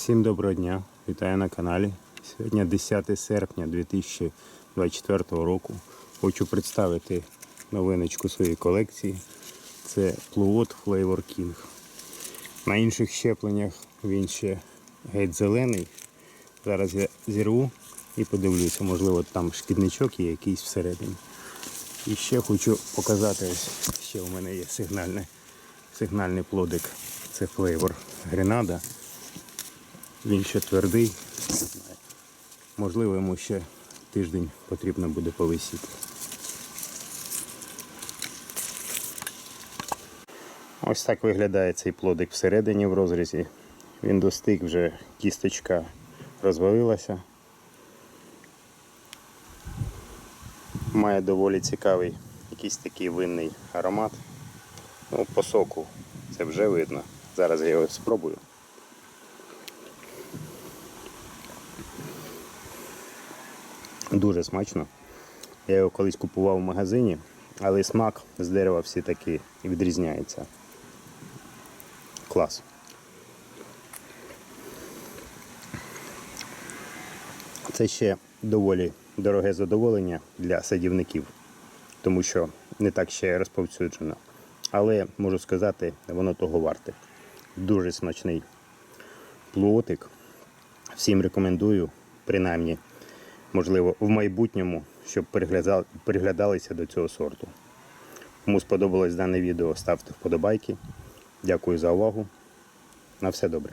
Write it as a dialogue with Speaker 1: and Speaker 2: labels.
Speaker 1: Всім доброго дня, вітаю на каналі. Сьогодні 10 серпня 2024 року. Хочу представити новиночку своєї колекції. Це Pluot Flavor King. На інших щепленнях він ще геть зелений. Зараз я зірву і подивлюся, можливо там шкідничок є якийсь всередині. І ще хочу показати, ось ще у мене є сигнальний, сигнальний плодик. Це Flavor Гренада. Він ще твердий. Можливо, йому ще тиждень потрібно буде повисіти. Ось так виглядає цей плодик всередині в розрізі. Він достиг вже кісточка розвалилася. Має доволі цікавий якийсь такий винний аромат. Ну, по соку це вже видно. Зараз я його спробую. Дуже смачно. Я його колись купував в магазині, але смак з дерева все таки відрізняється. Клас. Це ще доволі дороге задоволення для садівників, тому що не так ще розповсюджено. Але можу сказати, воно того варте. Дуже смачний плотик. Всім рекомендую, принаймні, можливо, в майбутньому, щоб приглядалися до цього сорту. Кому сподобалось дане відео, ставте вподобайки. Дякую за увагу. На все добре.